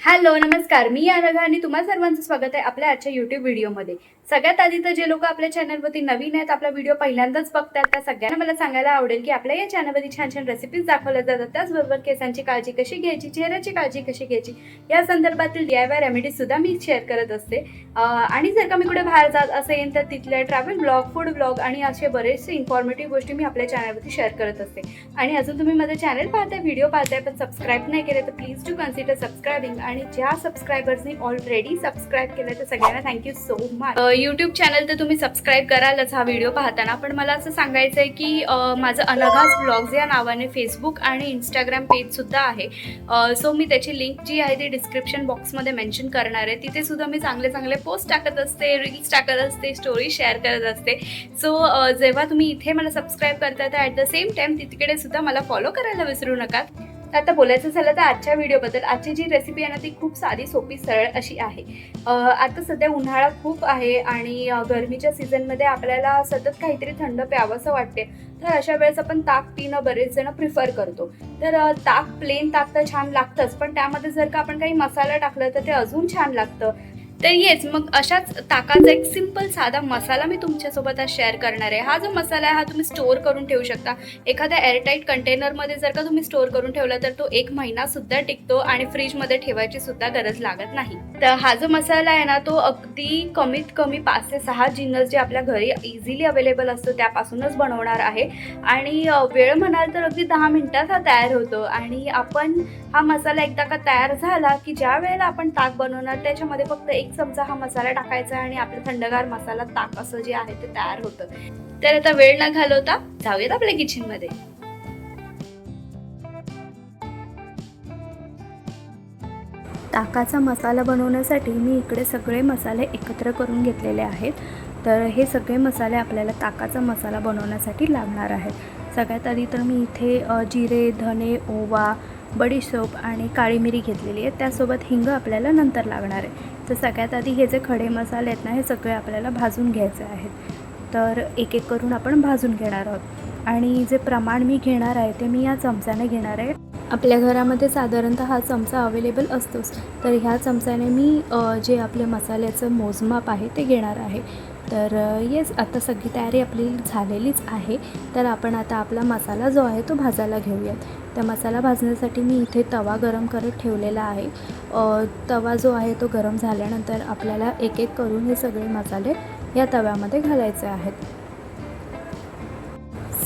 Hello नमस्कार. मी आराधा आणि तुम्हा सर्वांचं स्वागत आहे आपल्या आजच्या युट्यूब व्हिडिओमध्ये. सगळ्यात आधी तर जे लोक आपल्या चॅनलवरती नवीन आहेत आपला व्हिडिओ पहिल्यांदाच बघतात त्या सगळ्यांना मला सांगायला आवडेल की आपल्या या चॅनलवरती छान छान रेसिपीज दाखवल्या जातात. त्याचबरोबर केसांची काळजी कशी घ्यायची चेहऱ्याची काळजी कशी घ्यायची या संदर्भातील डी आय वाय रेमेडीज सुद्धा मी शेअर करत असते. आणि जर का मी कुठे बाहेर जात असेल तर तिथले ट्रॅव्हल ब्लॉग फूड ब्लॉग आणि असे बरेचसे इन्फॉर्मेटिव्ह गोष्टी मी आपल्या चॅनलवरती शेअर करत असते. आणि अजून तुम्ही माझं चॅनल पाहताय व्हिडिओ पाहताय पण सबस्क्राईब नाही केले तर प्लीज टू कन्सिडर सबस्क्रायबिंग आणि ज्या सबस्क्रायबर्सनी ऑलरेडी सबस्क्राईब केलं तर सगळ्यांना thank you so much YouTube channel तर तुम्ही सबस्क्राईब करालच हा व्हिडिओ पाहताना. पण मला असं सांगायचं आहे की माझं अनघास ब्लॉग्स या नावाने फेसबुक आणि इंस्टाग्राम पेजसुद्धा आहे. सो मी त्याची लिंक जी आहे ती डिस्क्रिप्शन बॉक्समध्ये मेन्शन करणार आहे. तिथे सुद्धा मी चांगले चांगले पोस्ट टाकत असते रील्स टाकत असते स्टोरी शेअर करत असते. सो जेव्हा तुम्ही इथे मला सबस्क्राईब करता तर ॲट द सेम टाईम तिकडे सुद्धा मला फॉलो करायला विसरू नका. तर आता बोलायचं झालं तर आजच्या व्हिडिओबद्दल आजची जी रेसिपी आहे ना ती खूप साधी सोपी सरळ अशी आहे. आता सध्या उन्हाळा खूप आहे आणि गरमीच्या सीझनमध्ये आपल्याला सतत काहीतरी थंड प्यावंसं वाटते तर अशा वेळेस आपण ताक पिणं बरेच जण प्रिफर करतो. तर ताक प्लेन ताक तर छान लागतंच पण त्यामध्ये जर का आपण काही मसाला टाकलं तर ते अजून छान लागतं. तर येच मग अशाच ताकाचा एक सिंपल साधा मसाला मी तुमच्यासोबत आज शेअर करणार आहे. हा जो मसाला आहे हा तुम्ही स्टोअर करून ठेवू शकता. एखाद्या एअरटाईट कंटेनरमध्ये जर का तुम्ही स्टोअर करून ठेवला तर तो एक महिनासुद्धा टिकतो आणि फ्रीजमध्ये ठेवायची सुद्धा गरज लागत नाही. तर uh, हा जो मसाला आहे ना तो अगदी कमीत कमी पाच ते सहा जिन्नस जे आपल्या घरी इझिली अवेलेबल असतो त्यापासूनच बनवणार आहे. आणि वेळ म्हणाल तर अगदी दहा मिनटात हा तयार होतो. आणि आपण हा मसाला एकदा का तयार झाला की ज्या वेळेला आपण ताक बनवणार त्याच्यामध्ये फक्त एक चमचा हा मसाला टाकायचा आणि आपलं थंडगार मसाला ताक असं जे आहे ते तयार होतं. तर आता वेळ न घालवता जाऊयात आपल्या किचनमध्ये ताकाचा मसाला बनवण्यासाठी मी इकडे सगळे मसाले एकत्र करून घेतलेले आहेत. तर हे सगळे मसाले आपल्याला ताकाचा मसाला बनवण्यासाठी लागणार आहेत. सगळ्यात आधी तर मी इथे जिरे धने ओवा बडीशोप आणि काळी मिरी घेतलेली आहे. त्यासोबत हिंग आपल्याला नंतर लागणार आहे. तर सगळ्यात आधी हे जे खडे मसाले आहेत ना हे सगळे आपल्याला भाजून घ्यायचे आहेत. तर एक एक करून आपण भाजून घेणार आहोत. आणि जे प्रमाण मी घेणार आहे ते मी या चमच्याने घेणार आहे. आपल्या घरामध्ये साधारणतः हा चमचा अवेलेबल असतोच. तर ह्या चमचाने मी जे आपल्या मसाल्याचं मोजमाप आहे ते घेणार आहे. तर येस आता सगळी तयारी आपली झालेलीच आहे. तर आपण आता आपला मसाला जो आहे तो भाजायला घेऊयात. त्या मसाला भाजण्यासाठी मी इथे तवा गरम करत ठेवलेला आहे. तवा जो आहे तो गरम झाल्यानंतर आपल्याला एक एक करून हे सगळे मसाले या तव्यामध्ये घालायचे आहेत.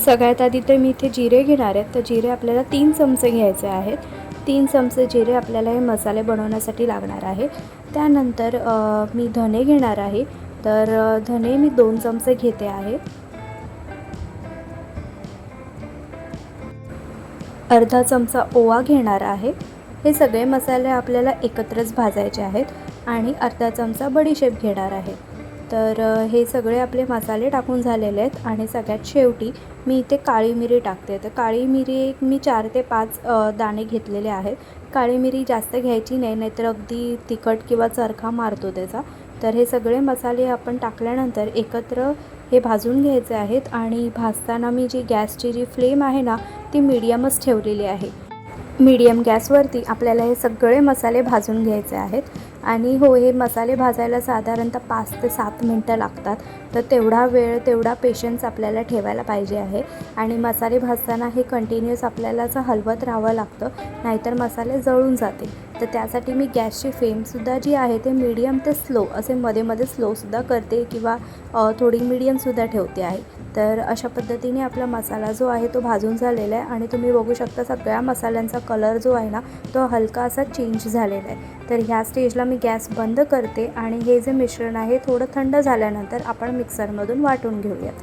सगळ्यात आधी तर मी इथे जिरे घेणार आहेत तर जिरे आपल्याला तीन चमचे घ्यायचे आहेत. तीन चमचे जिरे आपल्याला हे मसाले बनवण्यासाठी लागणार आहे. त्यानंतर मी धने घेणार आहे. तर धने मी दोन चमचे घेते आहे. अर्धा चमचा ओवा घेणार आहे. हे सगळे मसाले आपल्याला एकत्रच भाजायचे आहेत. आणि अर्धा चमचा बडीशेप घेणार आहे. तर हे सगळे आपले मसाले टाकून झालेले आहेत आणि सगळ्यात शेवटी मी इथे काळी मिरी टाकते. तर काळी मिरी एक मी चार ते पाच दाणे घेतलेले आहेत. काळी मिरी जास्त घ्यायची नाही नाहीतर अगदी तिखट किंवा चरखा मारतो त्याचा. तर हे सगळे मसाले आपण टाकल्यानंतर एकत्र हे भाजून घ्यायचे आहेत आणि भाजताना मी जी गॅसची जी फ्लेम आहे ना ती मीडियमच ठेवलेली आहे. मीडियम गॅसवरती आपल्याला हे सगळे मसाले भाजून घ्यायचे आहेत. आणि हो हे मसाले भाजायला साधारणतः पाच ते सात मिनटं लागतात. तर तेवढा वेळ तेवढा पेशन्स आपल्याला ठेवायला पाहिजे आहे. आणि मसाले भाजताना हे कंटिन्युअस आपल्याला असं हलवत राहावं लागतं. नाहीतर मसाले जळून जातील. तर त्यासाठी मी गॅसची फ्लेमसुद्धा जी आहे ते मीडियम ते स्लो असे मध्ये मध्ये स्लोसुद्धा करते किंवा थोडी मीडियमसुद्धा ठेवते आहे. तर अशा पद्धतीने आपला मसाला जो आहे तो भाजून झालेला आहे. आणि तुम्ही बघू शकता सगळ्या मसाल्यांचा कलर जो आहे ना तो हलका असा चेंज झालेला आहे. तर ह्या स्टेजला मी गॅस बंद करते. आणि हे जे मिश्रण आहे थोडं थंड झाल्यानंतर आपण मिक्सरमधून वाटून घेऊयात.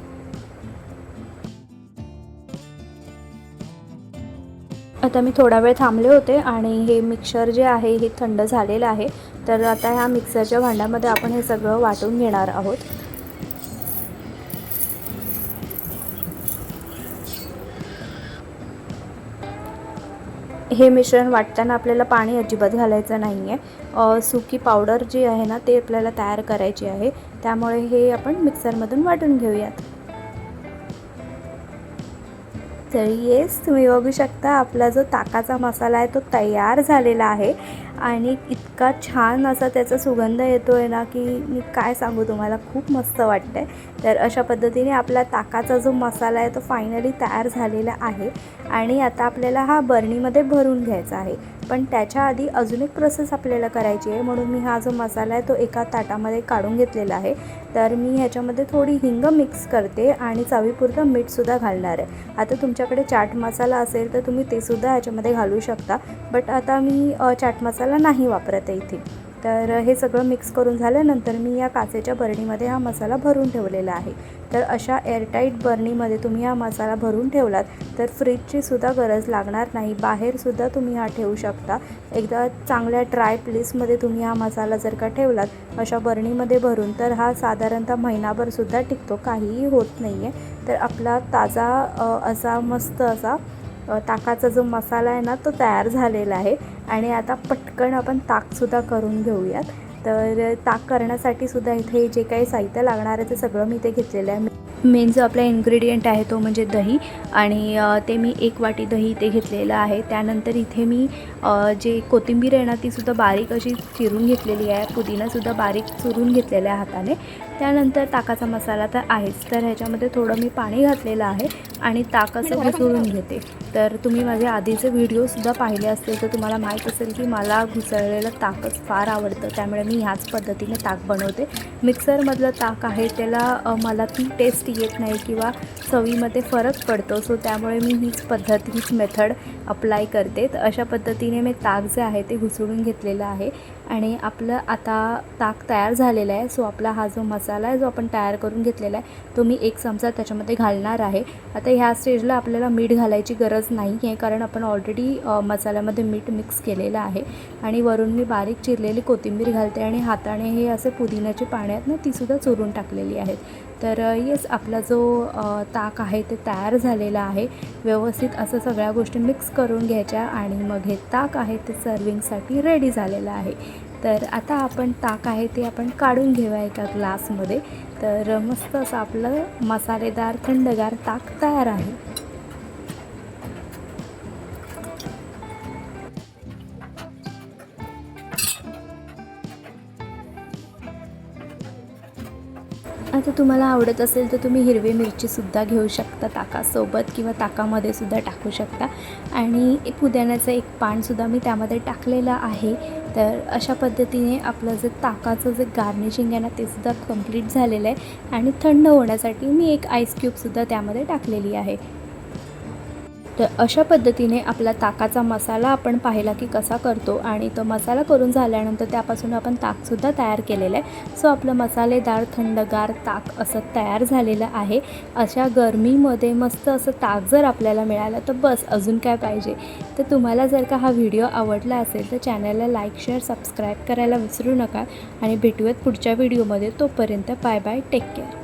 आता मी थोडा वेळ थांबले होते आणि हे मिक्सर जे आहे हे थंड झालेलं आहे. तर आता ह्या मिक्सरच्या भांड्यामध्ये आपण हे सगळं वाटून घेणार आहोत. हे मिश्रण वाटताना आपल्याला पाणी अजिबात घालायचं नाही आहे सुकी पावडर जी आहे ना ते आपल्याला तयार करायची आहे. त्यामुळे हे आपण मिक्सरमधून वाटून घेऊयात. तर येस तुम्ही बघू शकता आपला जो ताकाचा मसाला आहे तो तयार झालेला आहे. आणि इतका छान असा त्याचा सुगंध येतो आहे ना की मी काय सांगू तुम्हाला खूप मस्त वाटतं आहे तर अशा पद्धतीने आपला ताकाचा जो मसाला आहे तो फायनली तयार झालेला आहे. आणि आता आपल्याला हा बर्नीमध्ये भरून घ्यायचा आहे. पण त्याच्या आधी अजून एक प्रोसेस आपल्याला करायची आहे. म्हणून मी हा जो मसाला आहे तो एका ताटामध्ये काढून घेतलेला आहे. तर मी ह्याच्यामध्ये थोडी हिंग मिक्स करते आणि चवीपुरतं मीठसुद्धा घालणार आहे. आता तुमच्याकडे चाट मसाला असेल तर तुम्ही तेसुद्धा ह्याच्यामध्ये घालू शकता. बट आता मी चाट मसाला नाही वापरत आहे इथे तर हे सगळं मिक्स करून झाल्यानंतर मी या काचेच्या बरणीमध्ये हा मसाला भरून ठेवलेला आहे. तर अशा एअरटाईट बरणीमध्ये तुम्ही हा मसाला भरून ठेवलात तर फ्रीजची सुद्धा गरज लागणार नाही. बाहेरसुद्धा तुम्ही हा ठेवू शकता. एकदा चांगल्या ड्राय प्लेसमध्ये तुम्ही हा मसाला जर का ठेवलात अशा बरणीमध्ये भरून तर हा साधारणतः महिनाभरसुद्धा टिकतो. काहीही होत नाही आहे तर आपला ताजा असा मस्त असा ताकाचा जो मसाला आहे ना तो तयार झालेला आहे. आणि आता पटकन आपण ताकसुद्धा करून घेऊयात. तर ताक करण्यासाठी सुद्धा इथे जे काही साहित्य लागणार आहे ते सगळं मी इथे घेतलेलं आहे. मेन जो आपला इन्ग्रेडियंट आहे तो म्हणजे दही आणि ते मी एक वाटी दही इथे घेतलेलं आहे. त्यानंतर इथे मी जे कोथिंबीर आहे ना तीसुद्धा बारीक अशी चिरून घेतलेली आहे. पुदिनासुद्धा बारीक चुरून घेतलेला आहे हाताने. त्यानंतर ताकाचा मसाला तर आहेच. तर ह्याच्यामध्ये थोडं मी पाणी घातलेलं आहे आणि ताक असं घुसळून घेते. तर तुम्ही माझे आधीचे व्हिडिओसुद्धा पाहिले असतील तर तुम्हाला माहीत असेल की मला घुसळलेलं ताकच फार आवडतं. त्यामुळे मी ह्याच पद्धतीने ताक बनवते. मिक्सरमधलं ताक आहे त्याला मला ती टेस्ट येत नाही किंवा चवीमध्ये फरक पडतो. सो त्यामुळे मी हीच पद्धत हीच मेथड अप्लाय करते. तर अशा पद्धतीने मी ताक जे आहे ते घुसळून घेतलेलं आहे. आणि आपलं आता ताक तयार झालेलं आहे. सो आपला हा जो मसाला आहे जो आपण तयार करून घेतलेला आहे तो मी एक चमचा त्याच्यामध्ये घालणार आहे. आता ह्या स्टेजला आपल्याला मीठ घालायची गरज नाही आहे कारण आपण ऑलरेडी मसाल्यामध्ये मीठ मिक्स केलेलं आहे. आणि वरून मी बारीक चिरलेली कोथिंबीर घालते. आणि हाताने हे असे पुदिन्याची पाणी आहेत ना तीसुद्धा चोरून टाकलेली आहेत. तर येस आपला जो ताक आहे ते तयार झालेला आहे. व्यवस्थित असं सगळ्या गोष्टी मिक्स करून घ्यायच्या आणि मग हे ताक आहे ते सर्विंगसाठी रेडी झालेलं आहे. तर आता आपण ताक आहे ते आपण काढून घेऊया एका ग्लासमध्ये तर मस्त असं आपलं मसालेदार थंडगार ताक तयार आहे. आता तुम्हाला आवडत असेल तर तुम्ही हिरवी मिरचीसुद्धा घेऊ शकता ताकासोबत किंवा ताकामध्ये सुद्धा टाकू शकता. आणि एक पुदिन्याचं एक पानसुद्धा मी त्यामध्ये टाकलेलं आहे. तर अशा पद्धतीने आपलं जे ताकाचं जे गार्निशिंग आहे ना ते सुद्धा कंप्लीट झालेलं आहे. आणि थंड होण्यासाठी मी एक आईस क्यूबसुद्धा त्यामध्ये टाकलेली आहे. तर अशा पद्धतीने आपला ताकाचा मसाला आपण पाहिला की कसा करतो आणि तो मसाला करून झाल्यानंतर त्यापासून आपण ताकसुद्धा तयार केलेलं आहे. सो आपलं मसालेदार थंडगार ताक असं तयार झालेलं आहे. अशा गरमीमध्ये मस्त असं ताक जर आपल्याला मिळालं तर बस अजून काय पाहिजे? तर तुम्हाला जर का हा व्हिडिओ आवडला असेल तर चॅनलला लाईक शेअर सबस्क्राईब करायला विसरू नका आणि भेटूयात पुढच्या व्हिडिओमध्ये. तोपर्यंत बाय बाय टेक केअर.